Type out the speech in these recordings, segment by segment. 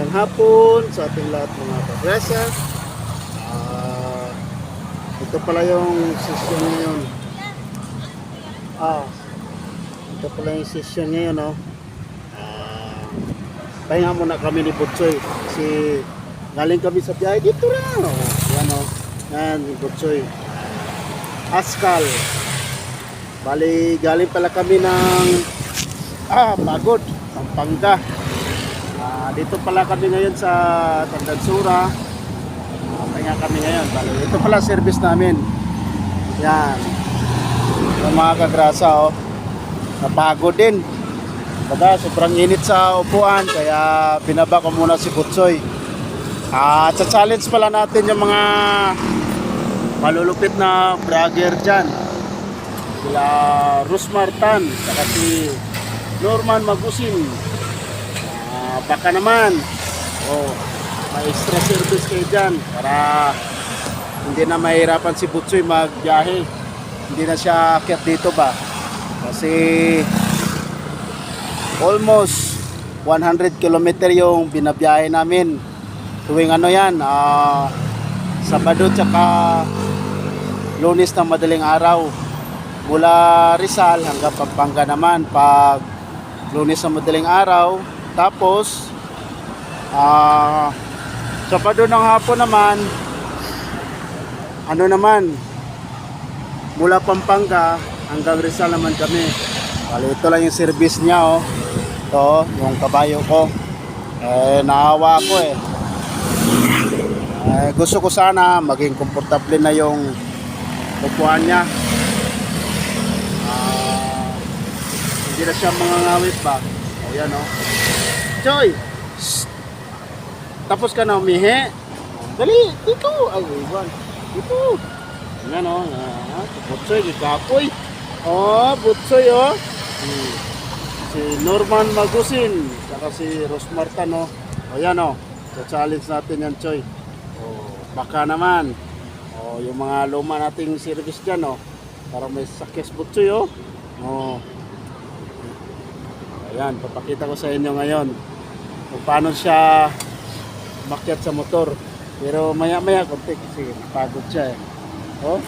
Magandang hapon sa ating lahat mga kagresa. Ah, ito pala yung session ngayon. Ah, ito pala yung session ngayon, no? Ah, pahinga muna kami ni Butsoy kasi galing kami sa biyahe dito lang. Oh, yan, oh. Yan, ni Butsoy. Askal. Bali, galing pala kami ng ah, pagod, Pampanga. Ah, dito pala kami ngayon sa Tandansura. Ah, Pahinga kami ngayon. Bali, ito pala service namin. Yan. Yung mga kagrasa, oh. Napagod din. Baga, sobrang init sa upuan, kaya binaba ko muna si Butsoy. Ah, sa challenge pala natin yung mga malulupit na vlogger dyan. Sila Rus Martan, saka si Norman Magusin. Ah, baka naman, oh, may extra service kayo dyan para hindi na mahirapan si Butsoy magbiyahe. Hindi na siya akyat dito ba? Kasi almost 100 kilometer yung binabiyahe namin. Tuwing ano yan, ah, Sabado tsaka Lunes ng madaling araw. Mula Rizal hanggang Pampanga naman pag Lunes ng madaling araw. Tapos ah Sabado ng hapon naman ano naman mula Pampanga hanggang Rizal naman kami. Bali, ito lang yung service niya oh. Ito, yung kabayo ko. Eh, naawa ako eh. Eh, gusto ko sana maging komportable na yung upuan niya. Ah, hindi na siya mangangawit ba? O yan o. Joy! Tapos ka na umihi? Dali, dito! Ay, iwan. Dito! Yan o. Ah, butsoy, kapoy. Oh, butsoy o. Hmm. Si Norman Magusin, saka si Rosmarta no. O yan o. So challenge natin yan, Choy. O, baka naman. O, yung mga luma nating service dyan, o. Para may sakis butsoy, o. O. Ayan, papakita ko sa inyo ngayon kung paano siya makyat sa motor. Pero maya-maya, konti kasi pagod siya, eh. O.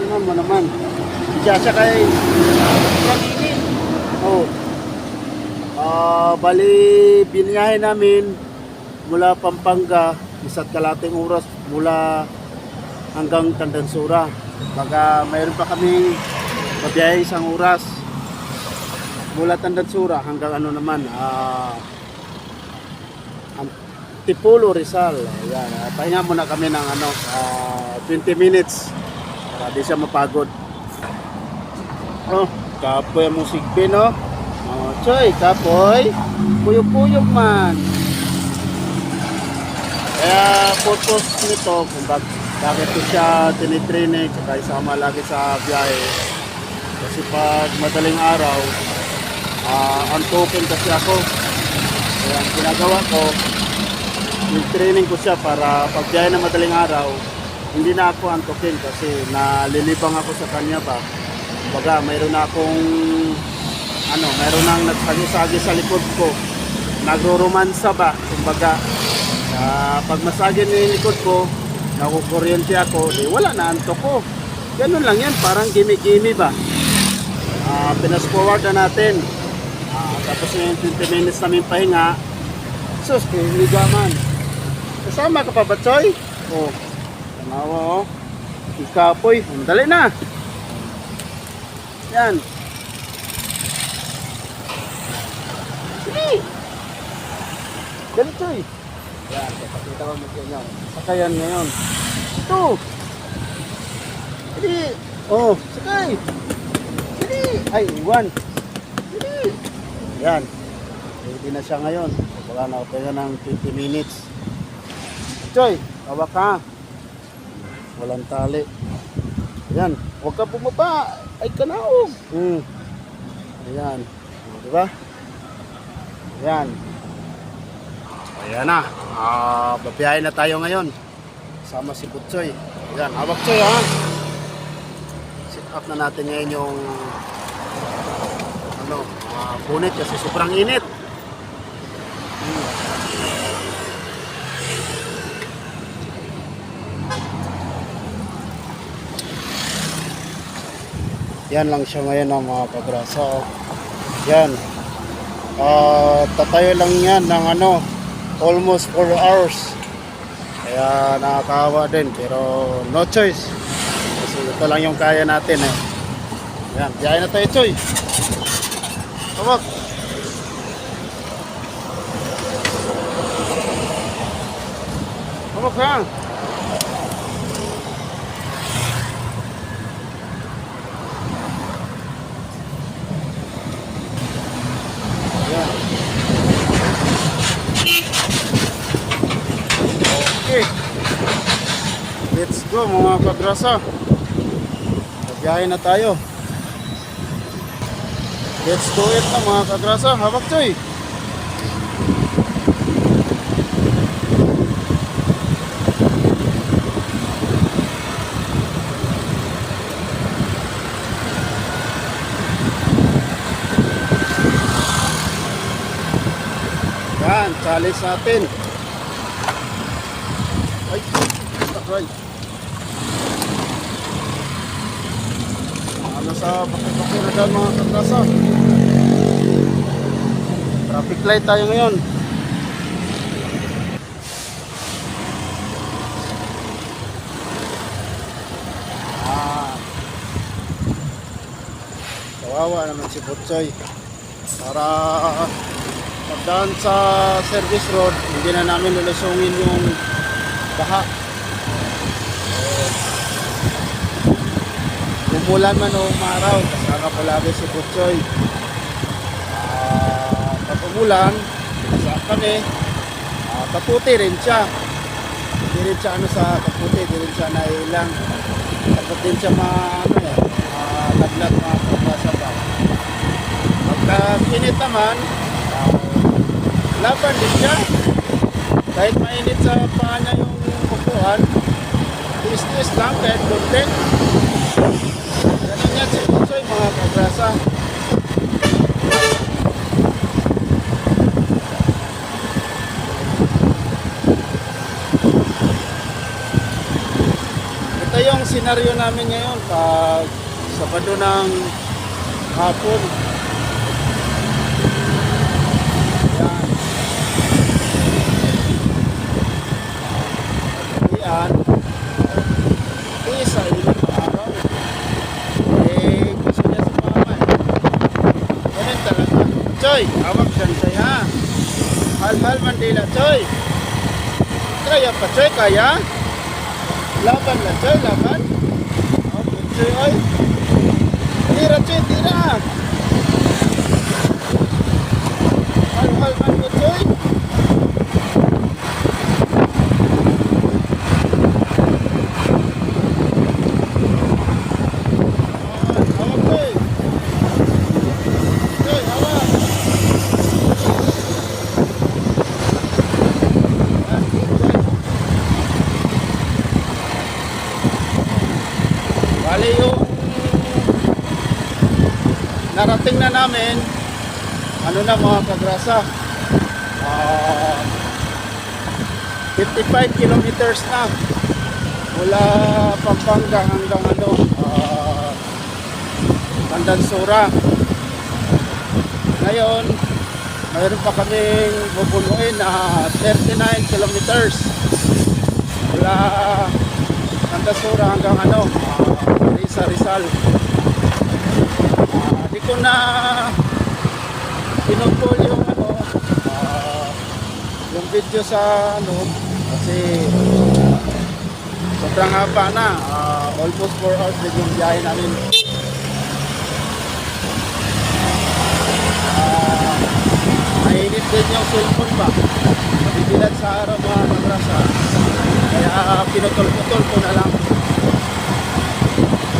Tingnan mo naman. Siya siya kay kaninin. Oh. Ah, bali biniyahe namin mula Pampanga, isa't kalating oras mula hanggang Tandansura. Baka mayroon pa kami mabiyahe isang oras mula Tandansura hanggang ano naman, ah Antipolo Rizal. Ayan, ah, pahinga muna kami ng ano, ah, 20 minutes para di siya mapagod. Oh, kapoy ang musik bin, no? Oh, choy, kapoy. Puyok-puyok man. Kaya purpose nito, kung bak bakit ko siya tinitraining, tsaka isama lagi sa biyahe. Kasi pag madaling araw, ah antukin kasi ako. Kaya ang ginagawa ko, yung training ko siya para pag biyahe na madaling araw, hindi na ako antukin kasi nalilibang ako sa kanya ba. Baga, mayroon na akong ano, mayroon nang nagsagi-sagi sa likod ko. Nagro-romansa ba, kumbaga. Ah, pag masagi yung likod ko, nakukuryente ako, di wala na antok ko. Ganun lang yan, parang gimme-gimme ba. Ah, pinas forward na natin. Ah, tapos yung 20 minutes namin pahinga. Sus, kiniga man. Kasama ka pa ba, Choy? Oh, tanawa oh. Ikapoy, dali na. Yan. Sige. Ganito eh. Yan, papakita ko mo sa inyo. Sakayan ngayon. Ito. Sige. Oh, sakay. Sige. Ay, iwan. Sige. Yan. Ready na siya ngayon. Wala na ako ng 20 minutes. Choy, hawak ka. Walang tali. Ayan, huwag ka bumaba. Ay, kanaog. Hmm. Ayan. O, di ba? Ayan. Ayan na. Ah, babiyahin na tayo ngayon. Sama si Butsoy. Ayan, hawak Choy ha. Sit up na natin ngayon yung ano, ah, bonnet kasi sobrang init. Yan lang siya ngayon ang mga kagrasa. oh. Yan. Ah, tatayo lang yan ng ano, almost 4 hours. Kaya nakakawa din pero no choice. Kasi ito lang yung kaya natin eh. Yan, biyahe na tayo, Choy. Tawag. Tawag ka. Yan. Okay. Let's go mga kagrasa. Biyahe na tayo. Let's do it na mga kagrasa. Habak choy. Yan, challenge natin. Ay, aray. Ano sa bakit na dyan mga kagrasa? Traffic light tayo ngayon. Ah. Kawawa naman si Butsoy. Para pagdaan sa service road, hindi na namin lulusungin yung baha. Umulan man o umaraw, kasama ko lagi si Butsoy. Ah, pag umulan, sa kami, ah, kaputi rin siya. Hindi rin siya ano sa kaputi, hindi rin siya nailang. Takot din siya ma, ano eh, malaglag mga pagkasa ba. Pagka pinit naman, ah, laban din siya. Kahit mainit sa paa niya yung upuan, tiis-tiis lang kahit buntin. Yan si mga kagrasa. Ito yung senaryo namin ngayon pag Sabado ng hapon. Yan. Yan. Isa, ilang araw. Eh, gusto niya sa mama eh. Ganun talaga. Choy, hawak dyan siya ha. Hal-hal Mandela, Choy. Kaya pa, Choy, kaya? Laban na, Choy, laban. Okay, Choy, oy. Tira, Choy, tira. Hal-hal man mo, Choy. Hawak, Choy. Choy, hawak. Yan, Choy. Bali yung narating na namin, ano na mga kagrasa, ah 55 kilometers na mula Pampanga hanggang ano, ah Mandansura. Ngayon, mayroon pa kaming bubunuin na 39 kilometers mula Mandansura hanggang ano, ah, Risa Rizal. Ko na pinupul yung ano, ah, yung video sa ano, kasi sobrang haba na. Ah, almost 4 hours din yung biyahe namin. Mainit din yung cellphone ba? Mabibilat sa araw mga madrasa. Kaya pinutol-putol ko na lang.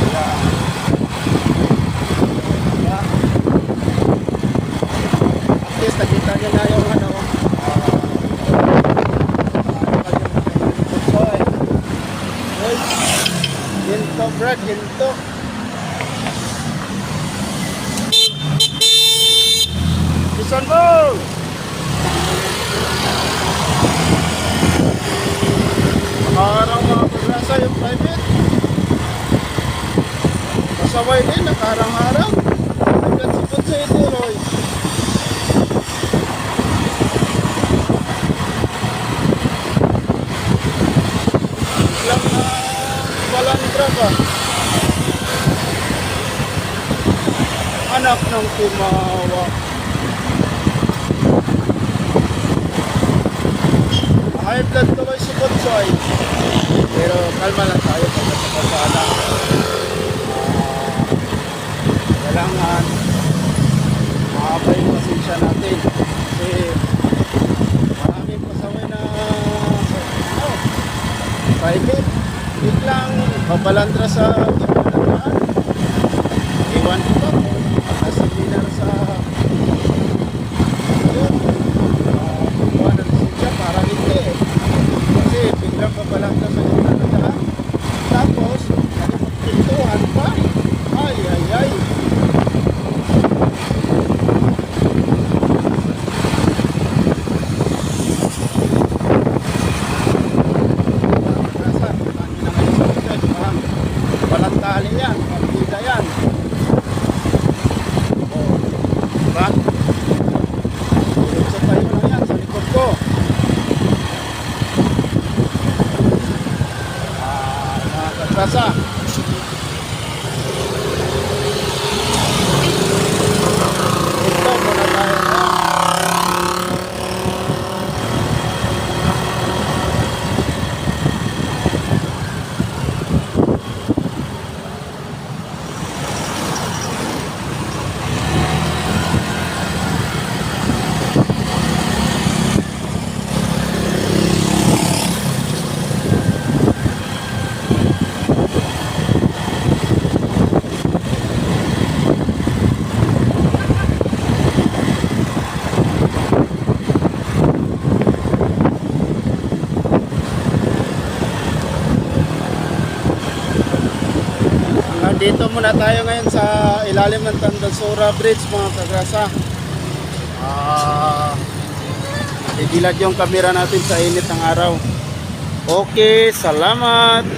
Kaya, kaya, at least nakita niyo na yung ano, ah, ano yung soy. Uy, Ginto, Brad, ginto. Bisan mo! Nakakarang mga pagrasa yung private. Basta pasaway din, nakaharang-harang. Hanggang sa ito, Roy. Lang na balandra ba? Anak ng kumawa. High blood to may sipot, Soy. Pero kalma lang tayo pag sa kalsada. kailangan makabay yung pasensya natin kasi maraming pasaway na ano, private biglang babalandra sa gitnaan iwan ko ba kung nakasimilar sa yun uh, kuha ng lisensya para hindi kasi biglang babalandra sa gitnaan tapos pintuhan pa ay ay ay Walang tali yan, partida yan. Oh, diba? Diretso tayo lang yan sa likod ko. Ah, mga kagrasa. Ito muna tayo. ah. Nandito muna tayo ngayon sa ilalim ng Tandansura Bridge mga kagrasa. Ah, idilat yung kamera natin sa init ng araw. Okay, salamat.